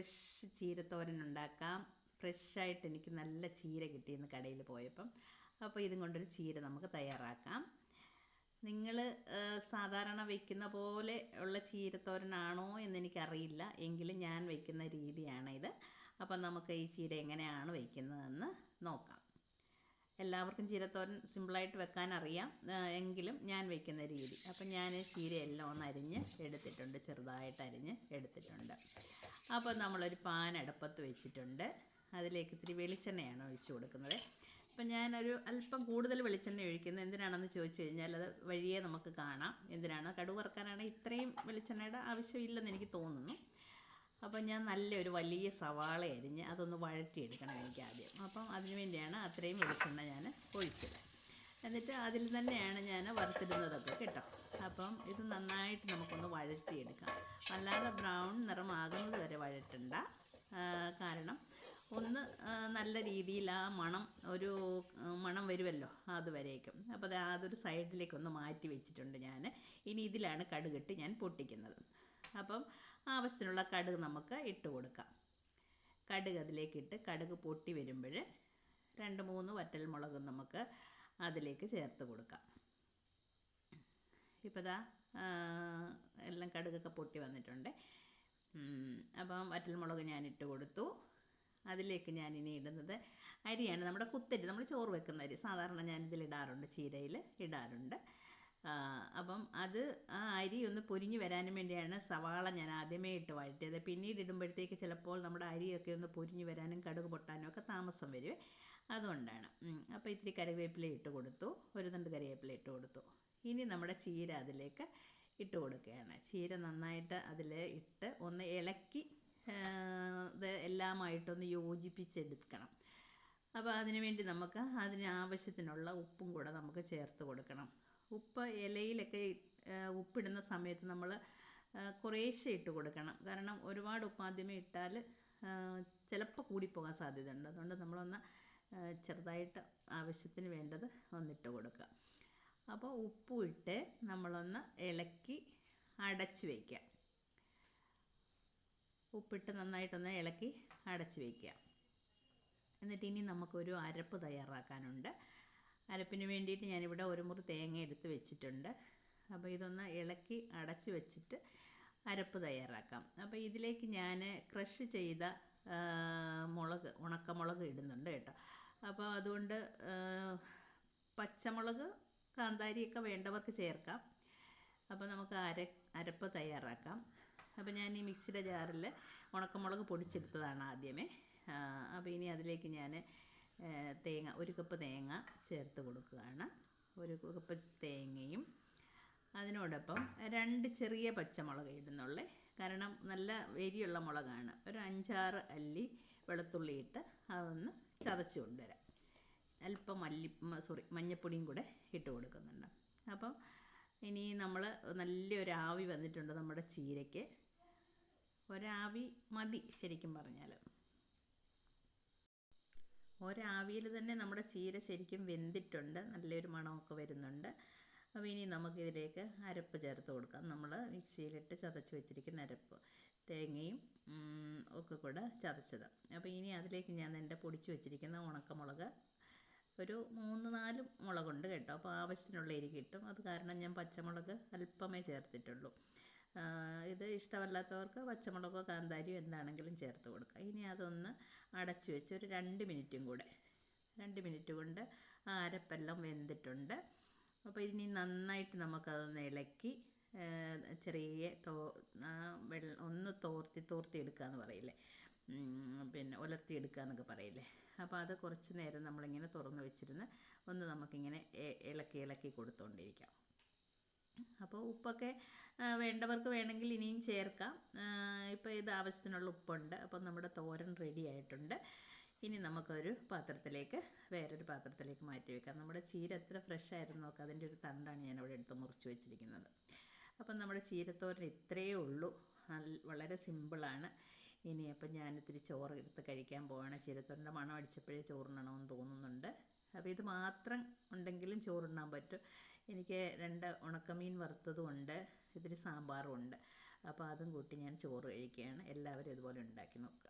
Fresh ചീരത്തോരൻ ഉണ്ടാക്കാം ഫ്രഷായിട്ട് എനിക്ക് നല്ല ചീര കിട്ടിയെന്ന് കടയിൽ പോയപ്പം. അപ്പോൾ ഇതും കൊണ്ടൊരു ചീര നമുക്ക് തയ്യാറാക്കാം. നിങ്ങൾ സാധാരണ വയ്ക്കുന്ന പോലെ ഉള്ള ചീരത്തോരനാണോ എന്ന് എനിക്കറിയില്ല. എങ്കിലും ഞാൻ വയ്ക്കുന്ന രീതിയാണ് ഇത് അപ്പം നമുക്ക് ഈ ചീര എങ്ങനെയാണ് വയ്ക്കുന്നതെന്ന് നോക്കാം. എല്ലാവർക്കും ചീരത്തോരൻ സിമ്പിളായിട്ട് വെക്കാൻ അറിയാം എങ്കിലും ഞാൻ വെക്കുന്ന രീതി. അപ്പം ഞാൻ ചീരയെല്ലാം ഒന്ന് അരിഞ്ഞ് എടുത്തിട്ടുണ്ട്. ചെറുതായിട്ട് അരിഞ്ഞ് എടുത്തിട്ടുണ്ട്. അപ്പോൾ നമ്മളൊരു പാൻ അടുപ്പത്ത് വെച്ചിട്ടുണ്ട്. അതിലേക്ക് ഇത്തിരി വെളിച്ചെണ്ണയാണ് ഒഴിച്ച് കൊടുക്കുന്നത്. അപ്പം ഞാനൊരു അല്പം കൂടുതൽ വെളിച്ചെണ്ണ ഒഴിക്കുന്നത് എന്തിനാണെന്ന് ചോദിച്ചു കഴിഞ്ഞാൽ അത് വഴിയേ നമുക്ക് കാണാം. എന്തിനാണ്? കടുക് ഇത്രയും വെളിച്ചെണ്ണയുടെ ആവശ്യമില്ലെന്ന് എനിക്ക് തോന്നുന്നു. അപ്പം ഞാൻ നല്ലൊരു വലിയ സവാള അരിഞ്ഞ് അതൊന്ന് വഴറ്റിയെടുക്കണം എനിക്ക് ആദ്യം അപ്പം അതിന് വേണ്ടിയാണ് അത്രയും വെളിച്ചെണ്ണ ഞാൻ ഒഴിച്ചത്. എന്നിട്ട് അതിൽ തന്നെയാണ് ഞാൻ വറുത്തിടുന്നതൊക്കെ കേട്ടോ. അപ്പം ഇത് നന്നായിട്ട് നമുക്കൊന്ന് വഴറ്റിയെടുക്കാം. അല്ലാതെ ബ്രൗൺ നിറമാകുന്നത് വരെ വഴറ്റണ്ട. കാരണം ഒന്ന് നല്ല രീതിയിൽ ആ മണം ഒരു മണം വരുമല്ലോ അതുവരേക്കും. അപ്പോൾ അത് അതൊരു സൈഡിലേക്കൊന്ന് മാറ്റി വെച്ചിട്ടുണ്ട് ഞാൻ. ഇനി ഇതിലാണ് കടുകിട്ട് ഞാൻ പൊട്ടിക്കുന്നത്. അപ്പം ആവശ്യത്തിനുള്ള കടുക് നമുക്ക് ഇട്ട് കൊടുക്കാം. കടുക് അതിലേക്ക് ഇട്ട് കടുക് പൊട്ടി വരുമ്പോൾ രണ്ട് മൂന്ന് വറ്റൽ മുളക് നമുക്ക് അതിലേക്ക് ചേർത്ത് കൊടുക്കാം. ഇപ്പോൾ ദാ എല്ലാം കടുകൊക്കെ പൊട്ടി വന്നിട്ടുണ്ട്. അപ്പം വറ്റൽമുളക് ഞാൻ ഇട്ട് കൊടുത്തു. അതിലേക്ക് ഞാൻ ഇനി ഇടുന്നത് അരിയാണ്. നമ്മുടെ കുത്തരി നമ്മൾ ചോറ് വെക്കുന്ന അരി. സാധാരണ ഞാൻ ഇതിൽ ഇടാറുണ്ട് ചീരയിൽ ഇടാറുണ്ട്. അപ്പം അത് ആ അരി ഒന്ന് പൊരിഞ്ഞ് വരാനും വേണ്ടിയാണ് സവാള ഞാൻ ആദ്യമേ ഇട്ട് വഴറ്റിയത്. പിന്നീട് ഇടുമ്പോഴത്തേക്ക് ചിലപ്പോൾ നമ്മുടെ അരിയൊക്കെ ഒന്ന് പൊരിഞ്ഞു വരാനും കടുക് പൊട്ടാനും ഒക്കെ താമസം വരും. അതുകൊണ്ടാണ്. അപ്പോൾ ഇത്തിരി കറിവേപ്പില ഇട്ട് കൊടുത്തു. ഒരു രണ്ട് കറിവേപ്പില ഇട്ട് കൊടുത്തു. ഇനി നമ്മുടെ ചീര അതിലേക്ക് ഇട്ട് കൊടുക്കുകയാണ്. ചീര നന്നായിട്ട് അതിൽ ഇട്ട് ഒന്ന് ഇളക്കി ഇത് എല്ലാമായിട്ടൊന്ന് യോജിപ്പിച്ചെടുക്കണം. അപ്പോൾ അതിനുവേണ്ടി നമുക്ക് അതിന് ആവശ്യത്തിനുള്ള ഉപ്പും കൂടെ നമുക്ക് ചേർത്ത് കൊടുക്കണം. ഉപ്പ് ഇലയിലൊക്കെ ഉപ്പിടുന്ന സമയത്ത് നമ്മൾ കുറേശ്ശെ ഇട്ട് കൊടുക്കണം. കാരണം ഒരുപാട് ഉപ്പ് ആദ്യമേ ഇട്ടാൽ ചിലപ്പോൾ കൂടിപ്പോകാൻ സാധ്യതയുണ്ട്. അതുകൊണ്ട് നമ്മളൊന്ന് ചെറുതായിട്ട് ആവശ്യത്തിന് വേണ്ടത് ഒന്നിട്ട് കൊടുക്കുക. അപ്പോൾ ഉപ്പും ഇട്ട് നമ്മളൊന്ന് ഇളക്കി അടച്ചു വയ്ക്കുക ഉപ്പിട്ട് നന്നായിട്ടൊന്ന് ഇളക്കി അടച്ചു വയ്ക്കുക എന്നിട്ട് ഇനി നമുക്കൊരു അരപ്പ് തയ്യാറാക്കാനുണ്ട്. അരപ്പിന് വേണ്ടിയിട്ട് ഞാനിവിടെ ഒരു മുറി തേങ്ങ എടുത്ത് വെച്ചിട്ടുണ്ട്. അപ്പോൾ ഇതൊന്ന് ഇളക്കി അടച്ച് വെച്ചിട്ട് അരപ്പ് തയ്യാറാക്കാം. അപ്പോൾ ഇതിലേക്ക് ഞാൻ ക്രഷ് ചെയ്ത മുളക് ഉണക്കമുളക് ഇടുന്നുണ്ട് കേട്ടോ. അപ്പോൾ അതുകൊണ്ട് പച്ചമുളക് കാന്താരിയൊക്കെ വേണ്ടവർക്ക് ചേർക്കാം. അപ്പോൾ നമുക്ക് അര അരപ്പ് തയ്യാറാക്കാം. അപ്പോൾ ഞാൻ ഈ മിക്സിയുടെ ജാറിൽ ഉണക്കമുളക് പൊടിച്ചെടുത്തതാണ് ആദ്യമേ. അപ്പോൾ ഇനി അതിലേക്ക് ഞാൻ തേങ്ങ ഒരു കപ്പ് തേങ്ങ ചേർത്ത് കൊടുക്കുകയാണ്. ഒരു കപ്പ് തേങ്ങയും അതിനോടൊപ്പം രണ്ട് ചെറിയ പച്ചമുളക് ഇടുന്നുള്ളേ. കാരണം നല്ല എരിയുള്ള മുളകാണ്. ഒരു അഞ്ചാറ് അല്ലി വെളുത്തുള്ളി ഇട്ട് അതൊന്ന് ചതച്ച് കൊണ്ടുവരാം. അല്പം മല്ലി സോറി മഞ്ഞപ്പൊടിയും കൂടെ ഇട്ട് കൊടുക്കുന്നുണ്ട്. അപ്പം ഇനി നമ്മൾ നല്ലൊരു ആവി വന്നിട്ടുണ്ട് നമ്മുടെ ചീരയ്ക്ക്. ഒരാവി മതി ശരിക്കും പറഞ്ഞാൽ ഒരാവിയിൽ തന്നെ നമ്മുടെ ചീര ശരിക്കും വെന്തിട്ടുണ്ട്. നല്ലൊരു മണമൊക്കെ വരുന്നുണ്ട്. അപ്പോൾ ഇനി നമുക്കിതിലേക്ക് അരപ്പ് ചേർത്ത് കൊടുക്കാം. നമ്മൾ മിക്സിയിലിട്ട് ചതച്ച് വെച്ചിരിക്കുന്ന അരപ്പ്. തേങ്ങയും ഒക്കെ കൂടെ ചതച്ചത്. അപ്പോൾ ഇനി അതിലേക്ക് ഞാൻ എന്റെ പൊടിച്ച് വെച്ചിരിക്കുന്ന ഉണക്കമുളക് ഒരു മൂന്ന് നാല് മുളകുണ്ട് കേട്ടോ. അപ്പോൾ ആവശ്യത്തിനുള്ള എരി കിട്ടും. അത് കാരണം ഞാൻ പച്ചമുളക് അല്പമേ ചേർത്തിട്ടുള്ളൂ. ഇത് ഇഷ്ടമല്ലാത്തവർക്ക് പച്ചമുളകോ കാന്താരിയോ എന്താണെങ്കിലും ചേർത്ത് കൊടുക്കുക. ഇനി അതൊന്ന് അടച്ചു വെച്ച് ഒരു രണ്ട് മിനിറ്റും കൂടെ രണ്ട് മിനിറ്റ് കൊണ്ട് ആ അരപ്പെല്ലാം വെന്തിട്ടുണ്ട്. അപ്പോൾ ഇനി നന്നായിട്ട് നമുക്കതൊന്ന് ഇളക്കി ചെറിയ തോ വെള്ളം ഒന്ന് തോർത്തി തോർത്തി എടുക്കുക എന്ന് പറയില്ലേ? പിന്നെ ഉലർത്തി എടുക്കുക എന്നൊക്കെ പറയില്ലേ? അപ്പോൾ അത് കുറച്ച് നേരം നമ്മളിങ്ങനെ തുറന്ന് വെച്ചിരുന്ന് ഒന്ന് നമുക്കിങ്ങനെ ഇളക്കി ഇളക്കി കൊടുത്തുകൊണ്ടിരിക്കാം അപ്പോൾ ഉപ്പൊക്കെ വേണ്ടവർക്ക് വേണമെങ്കിൽ ഇനിയും ചേർക്കാം. ഇപ്പോൾ ഇത് ആവശ്യത്തിനുള്ള ഉപ്പുണ്ട്. അപ്പം നമ്മുടെ തോരൻ റെഡി ആയിട്ടുണ്ട്. ഇനി നമുക്കൊരു പാത്രത്തിലേക്ക് വേറൊരു പാത്രത്തിലേക്ക് മാറ്റി വെക്കാം. നമ്മുടെ ചീര എത്ര ഫ്രഷ് ആയിരുന്നു നോക്കാം. അതിന്റെ ഒരു തണ്ടാണ് ഞാൻ ഇവിടെ എടുത്ത് മുറിച്ച് വെച്ചിരിക്കുന്നത്. അപ്പം നമ്മുടെ ചീരത്തോരൻ ഇത്രയേ ഉള്ളൂ. വളരെ സിമ്പിളാണ് ഇനി അപ്പം ഞാൻ ഇത്തിരി ചോറ് എടുത്ത് കഴിക്കാൻ പോവാണ്. ചീരത്തോരന്റെ മണം അടിച്ചപ്പോഴേ ചോറുണ്ണണമെന്ന് തോന്നുന്നുണ്ട്. അപ്പോൾ ഇത് മാത്രം ഉണ്ടെങ്കിലും ചോറുണ്ണാൻ പറ്റും. എനിക്ക് രണ്ട് ഉണക്കമീൻ വറുത്തതും ഇതിന് ഇത്തിരി സാമ്പാറും ഉണ്ട്. അപ്പോൾ അതും കൂട്ടി ഞാൻ ചോറ് കഴിക്കുകയാണ്. എല്ലാവരും ഇതുപോലെ ഉണ്ടാക്കി നോക്കുക.